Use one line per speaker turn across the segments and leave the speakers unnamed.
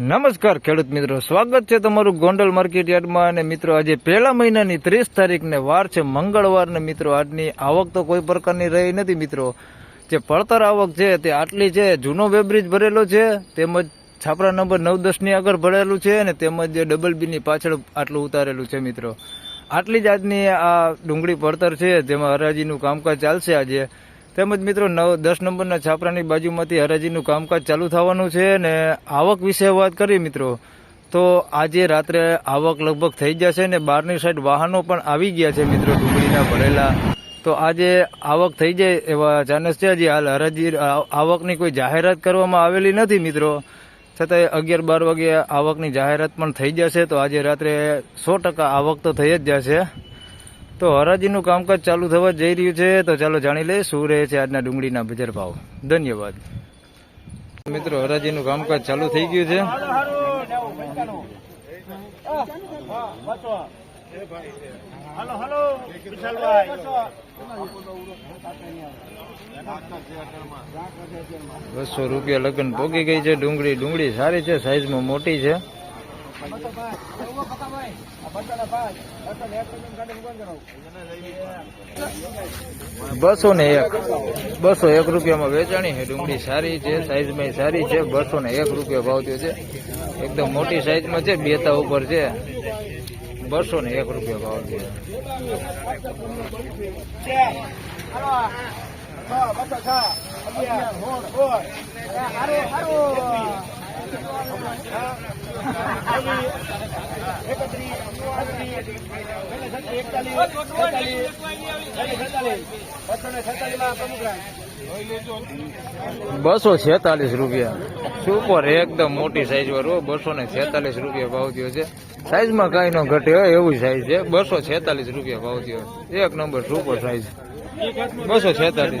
નમસ્કાર, ખેડૂત મિત્રો. સ્વાગત છે તમારું ગોંડલ માર્કેટ યાર્ડમાં. અને મિત્રો, આજે પહેલા મહિનાની ત્રીસ તારીખને વાર છે. મંગળવારને મિત્રો, આજની આવક તો કોઈ પ્રકારની રહી નથી, મિત્રો. જે પડતર આવક છે તે આટલી છે. જૂનો વેબ્રિજ ભરેલો છે. તેમજ છાપરા નંબર નવ દસની આગળ ભરેલું છે અને તેમજ ડબલ બીની પાછળ આટલું ઉતારેલું છે, મિત્રો. આટલી જ આજની આ ડુંગળી પડતર છે, જેમાં હરાજીનું કામકાજ ચાલશે આજે. તેમજ મિત્રો નવ, દસ નંબરના છાપરાની બાજુમાંથી હરાજીનું કામકાજ ચાલુ થવાનું છે ને આવક વિશે વાત કરીએ મિત્રો, તો આજે રાત્રે આવક લગભગ થઈ જશે ને બહારની સાઈડ વાહનો પણ આવી ગયા છે મિત્રો, ડુંગળીના ભરેલા. તો આજે આવક થઈ જાય એવા ચાન્સ છે, હજી હાલ હરાજી આવકની કોઈ જાહેરાત કરવામાં આવેલી નથી મિત્રો. છતાંય અગિયાર બાર વાગે આવકની જાહેરાત પણ થઈ જશે, તો આજે રાત્રે સો ટકા આવક તો થઈ જ જશે. તો હરાજીનું કામકાજ ચાલુ થવા જઈ રહ્યું છે. તો ચાલો જાણી લઈએ શું રહે છે આજના ડુંગળીના બજાર ભાવ. ધન્યવાદ. મિત્રો, હરાજીનું કામકાજ ચાલુ થઈ ગયું છે. બસો રૂપિયા લગ્ન પોગી ગઈ છે ડુંગળી. ડુંગળી સારી છે, સાઈઝમાં મોટી છે. બસો ને એક. બસો એક રૂપિયામાં વેચાણી છે. ડુંગળી સારી છે, સાઈઝમાં સારી છે. બસો ને એક રૂપિયા ભાવ થયો છે. એકદમ મોટી સાઈઝમાં છે બેતા ઉપર છે. બસો ને એક રૂપિયા ભાવ થયો
બસો
છેતાલીસ રૂપિયા. સુપર એકદમ મોટી સાઈઝ વાળું બસો ને છેતાલીસ રૂપિયા ભાવ થયો છે. સાઈઝમાં કાંઈ ન ઘટે હોય એવું સાઈઝ છે. બસો છેતાલીસ રૂપિયા ભાવ થયો. એક નંબર સુપર સાઈઝ બસો છેતાલીસ.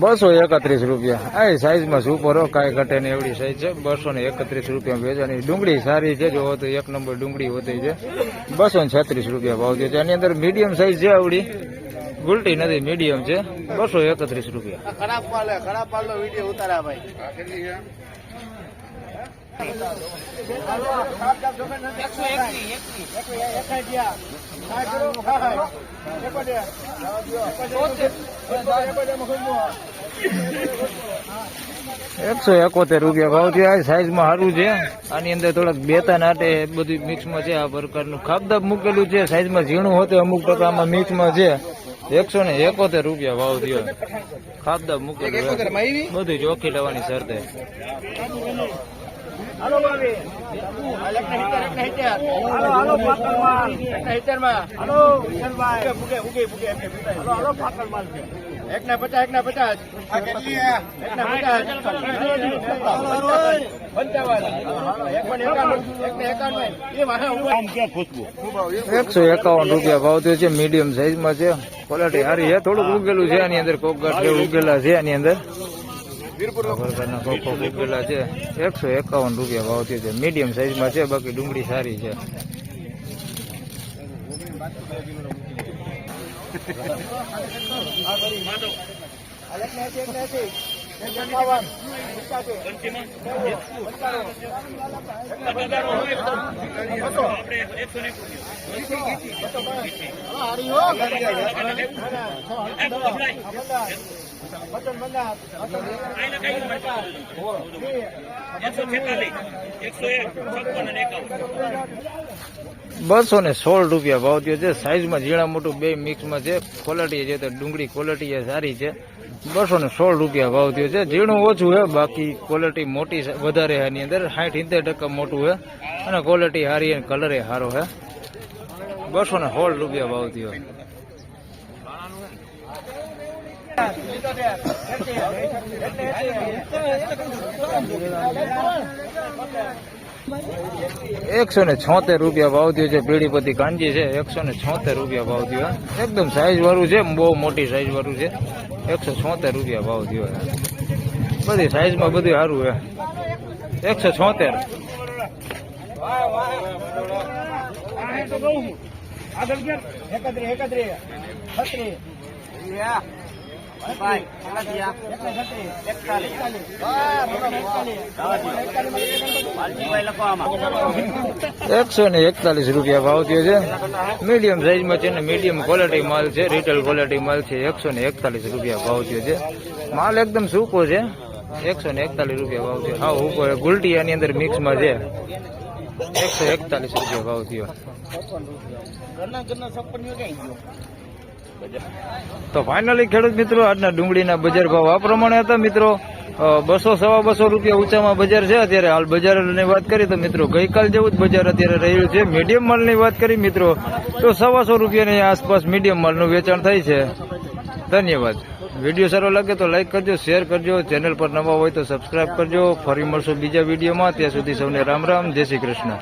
બસો એકત્રીસ રૂપિયા. આ સાઈઝમાં સુપરો કાંઈ ઘટે ને એવડી સાઈઝ છે. બસો ને એકત્રીસ રૂપિયા વેચવાની ડુંગળી સારી છે, જો તો એક નંબર ડુંગળી હોતી છે. બસો ને છત્રીસ રૂપિયા ભાવ છે. એની અંદર મીડિયમ સાઈઝ છે આવડી. ગુલટી નથી, મીડિયમ છે. બસો એકત્રીસ રૂપિયા.
ખરાબ ખરાબ વીડિયો ઉતારા ભાઈ.
એકસો એકોતેર રૂપિયા ભાવ છે આ સાઈઝમાં સારું છે. આની અંદર થોડાક બેતા નાટે બધું મિક્સમાં છે. આ પ્રકારનું ખાબદાબ મૂકેલું છે. સાઈઝમાં ઝીણું હોતું અમુક પ્રકારમાં મિક્સમાં છે. એકસો ને એકોતેર રૂપિયા ભાવ થયો. ખાબદાબ મૂકેલું. બધું ચોખ્ખી લેવાની શરતે.
હાલો ભાભી. હાલો હાલો પાકલ હિતેરમાં હાલો વિશાલભાઈ ઉગે ઉગે ઉગે હાલો હાલો પાકલ છે એક ને પચાસ. એક ને પચાસ. એક ને પચાસ
એકસો એકાવન રૂપિયા ભાવ થયો છે મીડિયમ સાઈઝમાં છે. ક્વોલિટી સારી છે થોડુંક ઉગેલું છે આની અંદર કોક ગાંઠ જેવું ઉગેલા છે આની અંદર. આ ઉગેલા છે. એકસો એકાવન રૂપિયા ભાવ થયો છે. મીડિયમ સાઈઝમાં છે બાકી ડુંગળી સારી છે. બસો ને સોળ રૂપિયા ભાવ થયો છે. સાઈઝમાં ઝીણા મોટું બે મિક્સમાં છે. ક્વોલિટી છે તો ડુંગળી ક્વોલિટી સારી છે. બસો ને સોળ રૂપિયા ભાવ થયો છે. ઝીણું ઓછું છે, બાકી ક્વોલિટી મોટી વધારે છે એની અંદર. સાઠ, સિત્તેર ટકા મોટું છે. અને ક્વોલિટી સારી અને કલર સારો છે. બસો ને સોળ રૂપિયા ભાવ થયો. એકસો ને છોતેર રૂપિયા ભાવ થયો છે. પીડીપતિ કાંજી છે. એકસો ને છોતેર રૂપિયા ભાવ થયો. એકદમ સાઈઝ વાળું છે. બહુ મોટી સાઈઝ વાળું છે. એકસો છોતેર રૂપિયા ભાવ થયો બધી સાઈઝમાં બધું સારું છે. એકસો છોતેર.
એકત્રીસ એકત્રીસ.
એકસો ને એકતાલીસ રૂપિયા ભાવ થયો છે. મીડિયમ સાઈઝમાં છે ને મીડિયમ ક્વોલિટી માલ છે રિટેલ ક્વોલિટી માલ છે એકસો ને એકતાલીસ રૂપિયા ભાવ થયો છે. માલ એકદમ સૂકો છે. એકસો ને એકતાલીસ રૂપિયા ભાવ છે હા ઉપર ગુલટી આની અંદર મિક્સમાં છે. એકસો એકતાલીસ રૂપિયા ભાવ થયો. તો ફાઇનલી ખેડૂત મિત્રો, આજના ડુંગળીના બજાર ભાવ આ પ્રમાણે હતા મિત્રો. બસો, સવા બસો રૂપિયા ઊંચામાં બજાર છે. અત્યારે હાલ બજારની વાત કરી તો મિત્રો, ગઈકાલ જેવું જ બજાર અત્યારે રહ્યું છે. મીડિયમ માલની વાત કરી મિત્રો, તો સવાસો રૂપિયાની આસપાસ મીડિયમ માલનું વેચાણ થાય છે. ધન્યવાદ. વીડિયો સારો લાગે તો લાઇક કરજો શેર કરજો. ચેનલ પર નવા હોય તો સબસ્ક્રાઇબ કરજો. ફરી મળશું બીજા વિડીયોમાં. ત્યાં સુધી સૌને રામ રામ. જય શ્રી કૃષ્ણ.